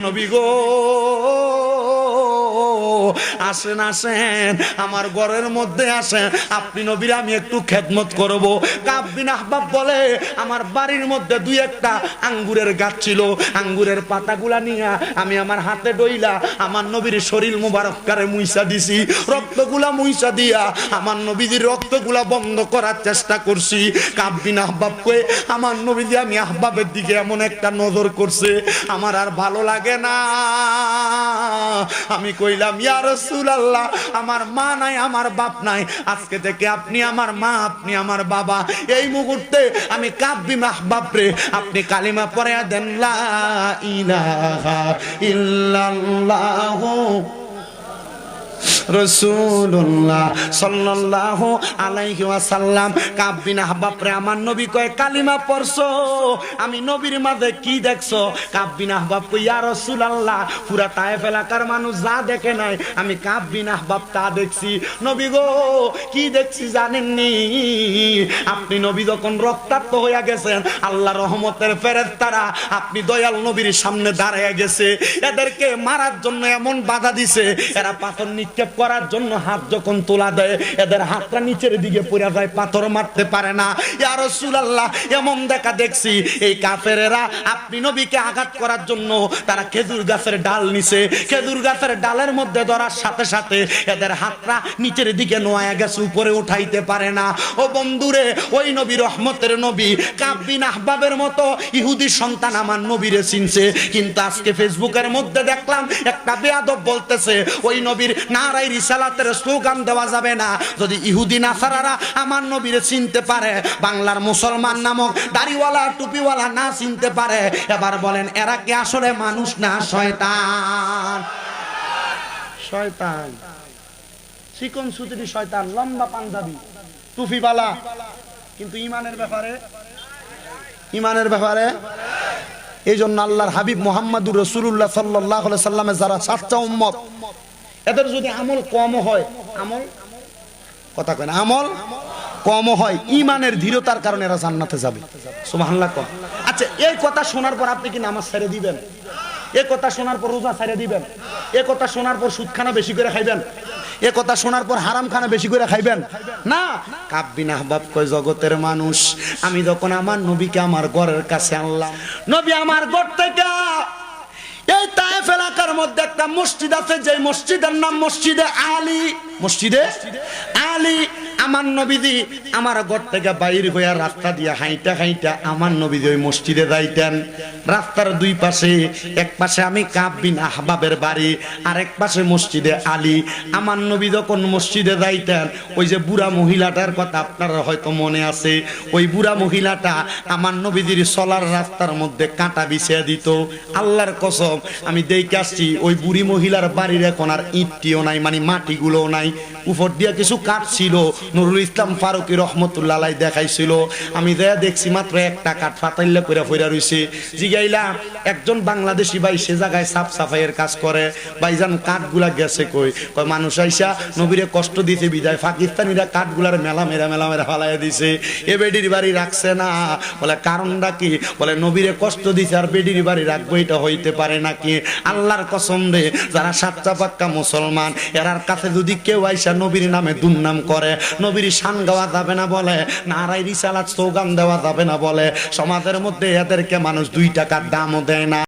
নবী গো আসেন আসেন, আমার ঘরের মধ্যে আসেন। আপনি নবীর, আমি একটু খেদমত করব। কাব্বিন আহবাব বলে, আমার বাড়ির মধ্যে দুই একটা আঙ্গুরের গাছ ছিল। আঙ্গুরের পাতাগুলা নিয়ে আমি আমার হাতে ডইলা আমার নবীর শরীর মুবারককারে মুইসা দিছি। রক্তগুলা মুইসা দিয়া আমার নবীজির রক্তগুলা বন্ধ করার চেষ্টা করছি। কাব্বিন আহবাব কয়ে, আমার নবীজি, আমি আহবাবের দিকে এমন একটা নজর করছে। আমার আর ভালো লাগে না। আমি কইলাম ইয়া রাসূলুল্লাহ, আমার মা নাই, আমার বাপ নাই। আজকে থেকে আপনি আমার মা, আপনি আমার বাবা। এই মুহূর্তে আমি কাব্যি মাহ বাপরে আপনি কালিমা পরে দেন, লা ইলাহা রসুল্লাহ সাল্লাল্লাহু আলাইহি আমার নবী কয়, কালিমা পড়ছো? আমি নবীর মাঝে কি দেখছ? পুরা এলাকার মানুষ যা দেখে নাই, আমি তা দেখছি। নবী গো, কি দেখছি জানেননি? আপনি নবী যখন রক্তাক্ত হইয়া গেছেন, আল্লাহ রহমতের ফেরেশতারা আপনি দয়াল নবীর সামনে দাঁড়ায় গেছে। এদেরকে মারার জন্য এমন বাধা দিছে, এরা পাথর নিক্ষেপ করার জন্য হাত যখন তোলা দেয়, এদের হাতটা নিচের দিকে পড়ে যায়, পাথর মারতে পারে না। ইয়া রাসূলুল্লাহ, এমন দেখা দেখছি, এই কাফেরেরা আপনি নবীকে আঘাত করার জন্য তারা খেজুর গাছের ডাল নিছে। খেজুর গাছের ডালের মধ্যে ধরার সাথে সাথে এদের হাতটা নিচের দিকে নোয়া গেছে, উপরে উঠাইতে পারে না। ও বন্ধুরে, ওই নবী রহমতের নবী কাব্বিন আহবাবের মতো ইহুদি সন্তান আমার নবীরে চিনছে। কিন্তু আজকে ফেসবুকের মধ্যে দেখলাম, একটা বেয়াদব বলতেছে, ওই নবীর নারাই স্লোগান দেওয়া যাবে না। যদি ইহুদি নাসারারা আমার নবীরে চিনতে পারে, বাংলার মুসলমান নামক দাড়িওয়ালা, টুপিওয়ালা না চিনতে পারে, এবার বলেন, এরা কি আসলে মানুষ না শয়তান? শয়তান। চিকন সুতিরি শয়তান, লম্বা পাঞ্জাবি, টুপিওয়ালা। কিন্তু ইমানের ব্যাপারে? ইমানের ব্যাপারে? এই জন্য আল্লাহর হাবিব মোহাম্মদুর রসুল্লাহ সাল্লাহ সাল্লামে যারা সাতটা উম্মত এদের যদি আমল কম হয় আমল? কথা কয় না আমল কম হয় ইমানের ধীরতার কারণে এরা জান্নাতে যাবে। সুবহানাল্লাহ কম আচ্ছা এই কথা শোনার পর আপনি কি নামাজ ছেড়ে দিবেন? এ কথা শোনার পর রোজা ছেড়ে দিবেন? এ কথা শোনার পর সুদখানা বেশি করে খাইবেন? এ কথা শোনার পর হারাম খানা বেশি করে খাইবেন? না। কাব্বিন আহবাব কয় জগতের মানুষ আমি যখন আমার নবীকে আমার ঘরের কাছে আনলাম নবী আমার ঘর থেকে মধ্যে একটা মসজিদ আছে যে মসজিদের নাম মসজিদে আলী। মসজিদে? আলী। আমার নবীজি আমার ঘর থেকে বাইর হইয়া রাস্তা দিয়ে হাইটা হাইটা আমার নবীজি ওই মসজিদে যাইতেন। রাস্তার দুই পাশে, এক পাশে আমি কাব্বিন আহবাবের বাড়ি, আর এক পাশে মসজিদে আলী। আমার নবী যখন মসজিদে যাইতেন, ওই যে বুড়া মহিলাটার কথা আপনারা হয়তো মনে আছে, ওই বুড়া মহিলাটা আমার নবীজির চলার রাস্তার মধ্যে কাঁটা বিছিয়ে দিত। আল্লাহর কসম, আমি দেখে আসছি ওই বুড়ি মহিলার বাড়ির এখন আর ইটটিও নাই মানে মাটিগুলোও নাই। উপর দিয়ে কিছু কাঠ ছিল নুরুল ইসলাম ফারুকি রহমতুল্লাহ দেখাইছিল। আমি দেয়া দেখছি মাত্র একটা কাঠ ফাতাইল্লা করে ফইরা রইছে। জিগাইলাম একজন বাংলাদেশি ভাই সে জায়গায় সাফ সাফাইয়ের কাজ করে। ভাইজান, কাঠগুলা গেছে কই? কয় মানুষ আইসা নবীরে কষ্ট দিতে বিদায়। পাকিস্তানিরা কাঠগুলার মেলা মেরা মেলা মেরা ফালাই দিছে। এ বেডির বাড়ি রাখছে না। বলে, কারণটা কি? বলে, নবীরে কষ্ট দিছে আর বেডির বাড়ি রাখব, এটা হইতে পারে নাকি? আল্লাহর কসম রে, যারা সাতটা পাক্কা মুসলমান, এরার কাছে যদি কেউ আইসা নবীর নামে দুর্নাম করে নবীর শান গাওয়া যাবে না বলে, নারায় রিসালাত স্লোগান দেওয়া যাবে না বলে। সমাজের মধ্যে এদেরকে মানুষ দুই টাকার দামও দেয় না।